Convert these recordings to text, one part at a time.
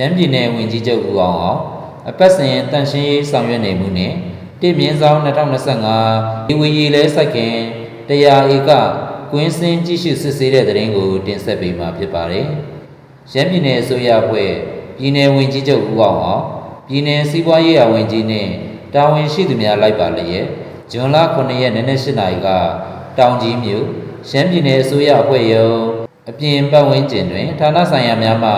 ရှမ်းပြည်နယ်ဝင်ကြီးချုပ်ဦးအောင်အောင်အပတ်စဉ်တန်ရှင်းရေးဆောင်ရွက်နေမှုနဲ့တင့်မြင့်ဆောင်2025ဒီဝီရီလဲစိုက်ခင်တရားဧကကွင်းစင်းကြည့်ရှုစစ်ဆေးတဲ့တဲ့ရင်ကိုတင်ဆက်ပေးမှာဖြစ်ပါတယ်။ရှမ်းပြည်နယ်အစိုးရအဖွဲ့ပြည်နယ်ဝင်ကြီးချုပ်ဦးအောင်အောင်ပြည်နယ်စီးပွားရေးအဝင်ကြီးနဲ့တာဝန်ရှိသူများလိုက်ပါလျက်ဇွန်လ9ရက်နေ့နက်8နာရီကတောင်ကြီးမြို့ရှမ်းပြည်နယ်အစိုးရအဖွဲ့ရုံး အပြင်ပတ်ဝန်းကျင်တွင်ဌာနဆိုင်ရာများမှ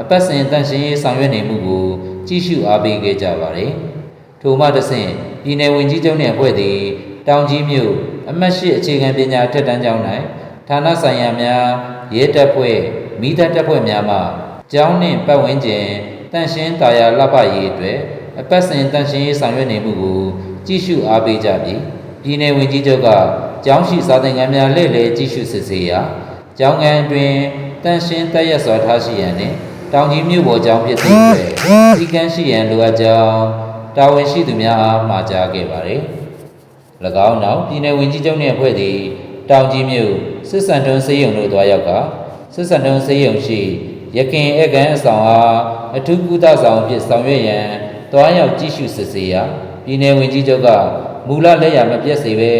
အပတ်စဉ်တန့်ရှင်းရေးဆောင်ရွက်နေမှုကိုကြည့်ရှုအားပေးခဲ့ကြပါသည်။ထို့မှတစ်ဆင့်ပြည်နယ်ဝင်ကြီးချုပ်နှင့်အဖွဲ့သည်တောင်ကြီးမြို့အမတ်ရှိအခြေခံပညာထက်တန်းကျောင်း၌ဌာနဆိုင်ရာများရဲတပ်ဖွဲ့မိသားတပ်ဖွဲ့များမှကျောင်းနှင့်ပတ်ဝန်းကျင်တန့်ရှင်းတာယာလှပရေးအတွက်အပတ်စဉ်တန့်ရှင်းရေးဆောင်ရွက်နေမှုကိုကြည့်ရှုအားပေးကြပြီးပြည်နယ်ဝင်ကြီးချုပ်ကကျောင်းရှိစာသင်ခန်းများလှည့်လည်ကြည့်ရှုစစ်ဆေးရာ ကျောင်းငန်းအတွင်တန့်ရှင်းတက်ရက်စွာထားရှိရန်နှင့်တောင်ကြီးမြို့ပေါ်ကျောင်းဖြစ်သည့်အတွက်စီကန်းရှိရန်လိုအပ်ကြောင်းတာဝန်ရှိသူများအားမှာကြားခဲ့ပါသည်။၎င်းနောက်ပြည်내ဝင်ကြီးချုပ်နှင့်အဖွဲ့သည်တောင်ကြီးမြို့စစ်စံတွန်းစေးရုံတို့တွားရောက်ကစစ်စံတွန်းစေးရုံရှိရခင်ဧကန်အဆောင်အားအထူးကုသဆောင်ဖြင့်ဆောင်ရွက်ရန်တွားရောက်ကြည့်ရှုစစ်ဆေးရာပြည်내ဝင်ကြီးချုပ်ကမူလလက်ရမပြတ်စေဘဲ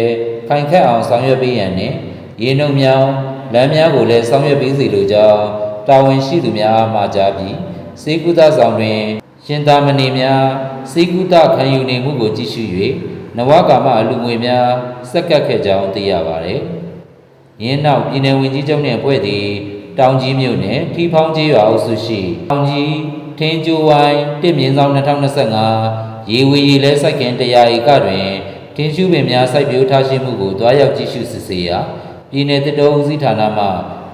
ခိုင်ခတ်အောင်ဆောင်ရွက်ပေးရန်နှင့်ရေနှုံမြောင်း လမ်းများကိုလည်းဆောင်ရွက်ပေးစီလိုကြောင်းတာဝန်ရှိသူများအားမှာကြားပြီးစေကုသဆောင်တွင်ရှင်သာမဏေများစေကုသခံယူနေမှုကိုကြည့်ရှု၍နဝကာမအလူငွေများစက္ကပ်ခဲ့ကြောင်းသိရပါသည်။ယင်းနောက်ပြည်내ဝင်ကြီးချုပ်နှင့်အဖွဲ့သည်တောင်ကြီးမြို့နယ်ထီဖောင်းကြီးရွာအုပ်စုရှိတောင်ကြီးထင်းကျိုးဝိုင်းတစ်မြင်းဆောင်2025ရေဝေရေလဲစိုက်ခင်တရားဧကတွင်ထင်းရှုပင်များစိုက်ပျိုးထားရှိမှုကိုတွားရောက်ကြည့်ရှုစစ်ဆေးရာ ပြည်내တစ်တော်ဦးစီးဌာနမှ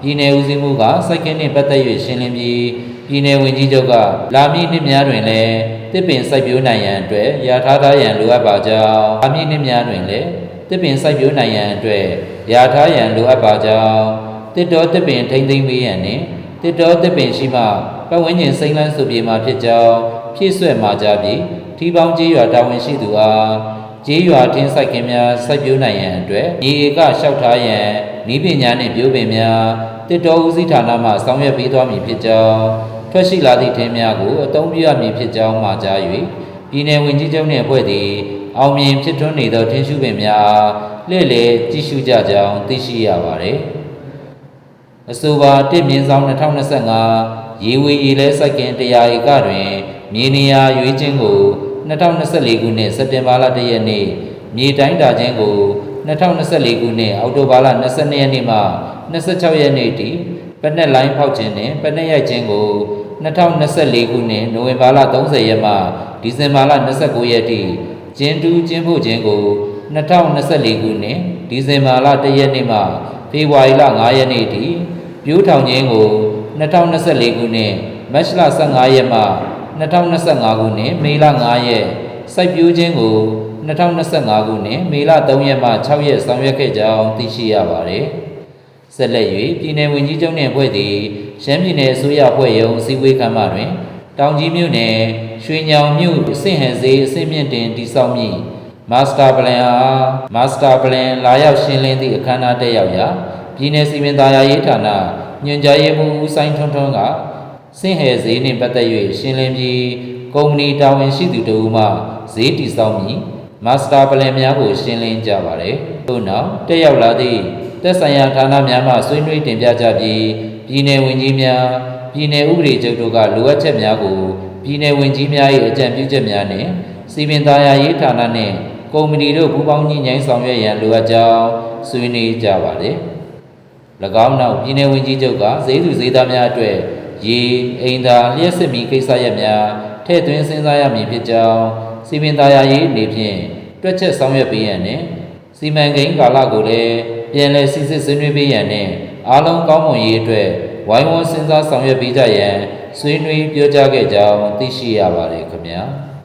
ပြည်내ဦးစီးမှုကစိုက်ခင်နှင့်ပတ်သက်၍ရှင်းလင်းပြီးပြည်내ဝင်ကြီးချုပ်ကလာမည့်နှစ်များတွင်လည်းတစ်ပင်စိုက်ပျိုးနိုင်ရန်အတွက်ရထားထားရန်လိုအပ်ပါကြောင်းလာမည့်နှစ်များတွင်လည်းတစ်ပင်စိုက်ပျိုးနိုင်ရန်အတွက်ရထားရန်လိုအပ်ပါကြောင်းတစ်တော်တစ်ပင်ထိမ့်သိမ့်ပေးရန်နှင့်တစ်တော်တစ်ပင်ရှိမှပတ်ဝန်းကျင်စိမ့်လန်းစုပြေမှာဖြစ်ကြောင်းဖြည့်ဆွဲမှာကြပြီးထီပေါင်းကြီးရွာတာဝန်ရှိသူအားကျေးရွာထင်းဆိုင်ခင်များစိုက်ပျိုးနိုင်ရန်အတွက်မြေဧကလျှောက်ထားရန် ဤပညာနှင့်ပြုပင်များတစ်တော်ဦးစီးဌာနမှဆောင်ရွက်ပေးသွားမည်ဖြစ်ကြောင်းထွက်ရှိလာသည့်ထင်းများကိုအသုံးပြုရမည်ဖြစ်ကြောင်းမှာကြား၍ပြည်내ဝင်ကြီးချုပ်နှင့်အဖွဲ့သည်အောင်မြင်ဖြစ်ထွန်းနေသောထင်းရှုပင်များလှည့်လည်ကြည့်ရှုကြကြောင်းသိရှိရပါသည်အဆိုပါတစ်မြင့်ဆောင်2025ရေဝေရေလဲစိုက်ကင်တရားဧကတွင်မြေနေရာရွေးခြင်းကို2024ခုနှစ်စက်တင်ဘာလ1ရက်နေ့မြေတိုင်းတာခြင်းကို 2024ခုနှစ်အောက်တိုဘာလ22ရက်နေ့မှ26ရက်နေ့ထိပနက်လိုင်းဖောက်ခြင်းနဲ့ပနက်ရိုက်ခြင်းကို2024ခုနှစ်နိုဝင်ဘာလ30ရက်မှဒီဇင်ဘာလ29ရက်ထိကျင်းတူးကျင်းဖို့ခြင်းကို2024ခုနှစ်ဒီဇင်ဘာလ1ရက်နေ့မှဖေဖော်ဝါရီလ9ရက်နေ့ထိပြိုးထောင်ခြင်းကို2024ခုနှစ်မတ်လ15ရက်မှ2025ခုနှစ်မေလ9ရက် စိုက်ပျိုးခြင်းကို2025ခုနှစ်မေလ3ရက်မှ6ရက်ဆောင်ရွက်ခဲ့ကြောင်းသိရှိရပါတယ်။ဆက်လက်၍ပြည်내ဝင်ကြီးချုပ်နှင့်အဖွဲ့သည်ရှမ်းပြည်နယ်အစိုးရအဖွဲ့ရုံးအစည်းအဝေးခန်းမတွင် တောင်ကြီးမြို့နယ်ရွှေညောင်မြို့အဆင့်ဟန်စေးအဆင့်မြင့်တင်တည်ဆောက်မည့်မာစတာပလန်အားမာစတာပလန်လာရောက်ရှင်းလင်းသည့်အခမ်းအနားတက်ရောက်ရာပြည်내စီမံသားရေးဌာနညွှန်ကြားရေးမှူးဦးဆိုင်ထွန်းထွန်းက စင့်ဟဲဈေးနှင့်ပတ်သက်၍ရှင်းလင်းပြီးကုမ္ပဏီတာဝန်ရှိသူတို့မှဈေးတည်ဆောက်မည်မာစတာပလန်များကိုရှင်းလင်းကြပါရယ်။ထို့နောက်တက်ရောက်လာသည့်သက်ဆိုင်ရာဌာနများမှဆွေးနွေးတင်ပြကြပြီးပြည်내ဝင်ကြီးများပြည်내ဥပဒေချုပ်တို့ကလိုအပ်ချက်များကိုပြည်내ဝင်ကြီးများ၏အကြံပြုချက်များနှင့်စီမံသားရေးဌာနနှင့်ကုမ္ပဏီတို့ပူးပေါင်းညှိနှိုင်းဆောင်ရွက်ရန်လိုအပ်ကြောင်းဆွေးနွေးကြပါသည်။၎င်းနောက်ပြည်내ဝင်ကြီးချုပ်ကဈေးသူဈေးသားများအတွက် ရေအိမ်သာလျှက်စစ်မီကိစ္စရပ်များထည့်သွင်းစဉ်းစားရမည်ဖြစ်ကြောင်းစီမံသားရေးအနေဖြင့်တွက်ချက်ဆောင်ရွက်ပေးရန်နှင့်စီမံကိန်းကာလကိုလည်းပြန်လည်စစ်စစ်ဆွေးနွေးပေးရန်နှင့်အားလုံးကောင်းမွန်ရေးအတွက်ဝိုင်းဝန်းစဉ်းစားဆောင်ရွက်ပေးကြရန်ဆွေးနွေးပြောကြားခဲ့ကြောင်းသိရှိရပါတယ်ခင်ဗျာ။